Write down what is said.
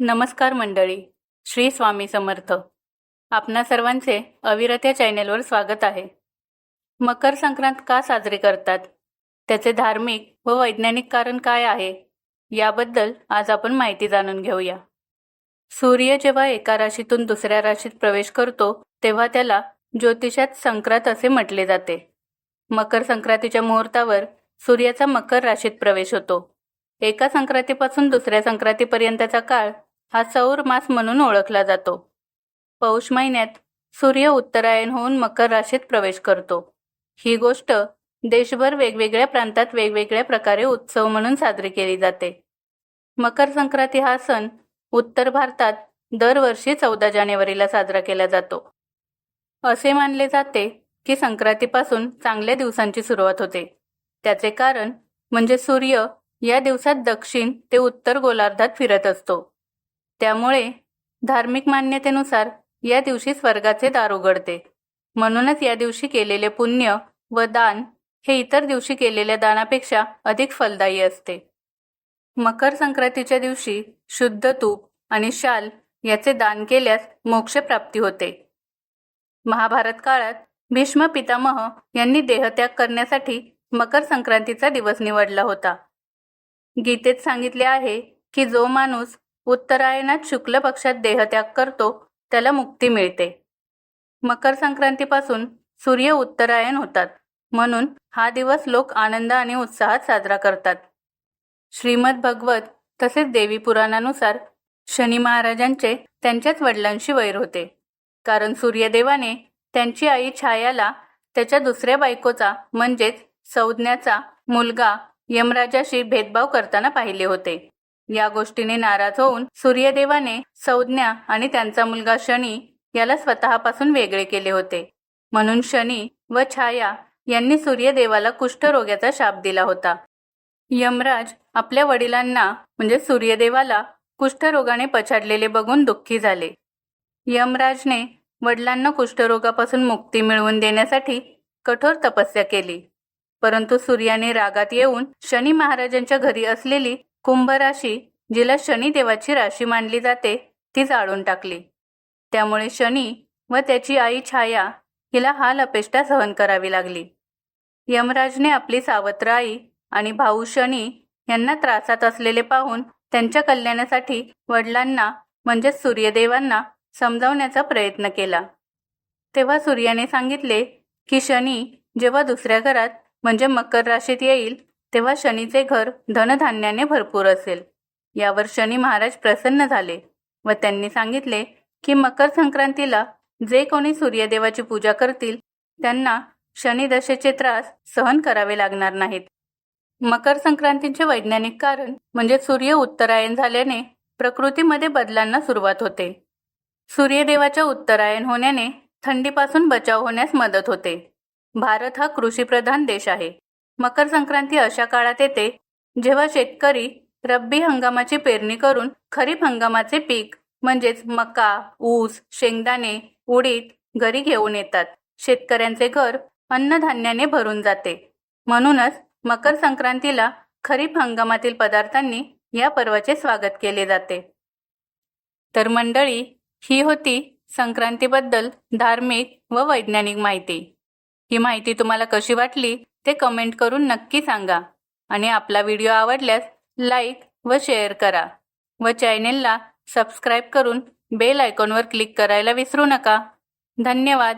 नमस्कार मंडळी श्री स्वामी समर्थ. आपणा सर्वांचे अविरत या चॅनेलवर स्वागत आहे. मकर संक्रांत का साजरी करतात? त्याचे धार्मिक व वैज्ञानिक कारण काय आहे? याबद्दल आज आपण माहिती जाणून घेऊया. सूर्य जेव्हा एका राशीतून दुसऱ्या राशीत प्रवेश करतो तेव्हा त्याला ज्योतिषात संक्रांत असे म्हटले जाते. मकर संक्रांतीच्या मुहूर्तावर सूर्याचा मकर राशीत प्रवेश होतो. एका संक्रांतीपासून दुसऱ्या संक्रांतीपर्यंतचा काळ हा सौर मास म्हणून ओळखला जातो. पौष महिन्यात सूर्य उत्तरायण होऊन मकर राशीत प्रवेश करतो. ही गोष्ट देशभर वेगवेगळ्या प्रांतात वेगवेगळ्या प्रकारे उत्सव म्हणून साजरी केली जाते. मकर संक्रांती हा सण उत्तर भारतात दरवर्षी चौदा जानेवारीला साजरा केला जातो. असे मानले जाते की संक्रांतीपासून चांगल्या दिवसांची सुरुवात होते. त्याचे कारण म्हणजे सूर्य या दिवसात दक्षिण ते उत्तर गोलार्धात फिरत असतो. त्यामुळे धार्मिक मान्यतेनुसार या दिवशी स्वर्गाचे दार उघडते. म्हणूनच या दिवशी केलेले पुण्य व दान हे इतर दिवशी केलेल्या दानापेक्षा अधिक फलदायी असते. मकर संक्रांतीच्या दिवशी शुद्ध तूप आणि शाल याचे दान केल्यास मोक्षप्राप्ती होते. महाभारत काळात भीष्म पितामह यांनी देहत्याग करण्यासाठी मकर संक्रांतीचा दिवस निवडला होता. गीतेत सांगितले आहे की जो माणूस उत्तरायणात शुक्ल पक्षात देहत्याग करतो त्याला मुक्ती मिळते. मकर संक्रांतीपासून सूर्य उत्तरायण होतात. म्हणून हा दिवस लोक आनंद आणि उत्साहात साजरा करतात. श्रीमद भगवत तसेच देवी पुराणानुसार शनी महाराजांचे त्यांच्याच वडिलांशी वैर होते. कारण सूर्यदेवाने त्यांची आई छायाला त्याच्या दुसऱ्या बायकोचा म्हणजेच संज्ञाचा मुलगा यमराजाशी भेदभाव करताना पाहिले होते. या गोष्टीने नाराज होऊन सूर्यदेवाने संज्ञा आणि त्यांचा मुलगा शनी याला स्वतःपासून वेगळे केले होते. म्हणून शनी व छाया यांनी सूर्यदेवाला कुष्ठरोग्याचा शाप दिला होता. यमराज आपल्या वडिलांना म्हणजे सूर्यदेवाला कुष्ठरोगाने पछाडलेले बघून दुःखी झाले. यमराजने वडिलांना कुष्ठरोगापासून मुक्ती मिळवून देण्यासाठी कठोर तपस्या केली. परंतु सूर्याने रागात येऊन शनी महाराजांच्या घरी असलेली कुंभ राशी जिला शनिदेवाची राशी मानली जाते ती जाळून टाकली. त्यामुळे शनी व त्याची आई छाया हिला हाल अपेष्टा सहन करावी लागली. यमराजने आपली सावत्र आई आणि भाऊ शनी यांना त्रासात असलेले पाहून त्यांच्या कल्याणासाठी वडिलांना म्हणजेच सूर्यदेवांना समजावण्याचा प्रयत्न केला. तेव्हा सूर्याने सांगितले की शनी जेव्हा दुसऱ्या घरात म्हणजे मकर राशीत येईल तेव्हा शनीचे घर धनधान्याने भरपूर असेल. यावर शनी महाराज प्रसन्न झाले व त्यांनी सांगितले की मकर संक्रांतीला जे कोणी सूर्यदेवाची पूजा करतील त्यांना शनिदशेचे त्रास सहन करावे लागणार नाहीत. मकर संक्रांतीचे वैज्ञानिक कारण म्हणजे सूर्य उत्तरायण झाल्याने प्रकृतीमध्ये बदलांना सुरुवात होते. सूर्यदेवाच्या उत्तरायण होण्याने थंडीपासून बचाव होण्यास मदत होते. भारत हा कृषीप्रधान देश आहे. मकर संक्रांती अशा काळात येते जेव्हा शेतकरी रब्बी हंगामाची पेरणी करून खरीप हंगामाचे पीक म्हणजेच मका ऊस शेंगदाणे उडीद घरी घेऊन येतात. शेतकऱ्यांचे घर अन्नधान्याने भरून जाते. म्हणूनच मकर संक्रांतीला खरीप हंगामातील पदार्थांनी या पर्वाचे स्वागत केले जाते. तर मंडळी ही होती संक्रांतीबद्दल धार्मिक व वैज्ञानिक माहिती. ही माहिती तुम्हाला कशी वाटली ते कमेंट करून नक्की सांगा. आणि आपला व्हिडिओ आवडल्यास लाईक व शेअर करा. व चॅनेलला सबस्क्राईब करून बेल आयकॉनवर क्लिक करायला विसरू नका. धन्यवाद.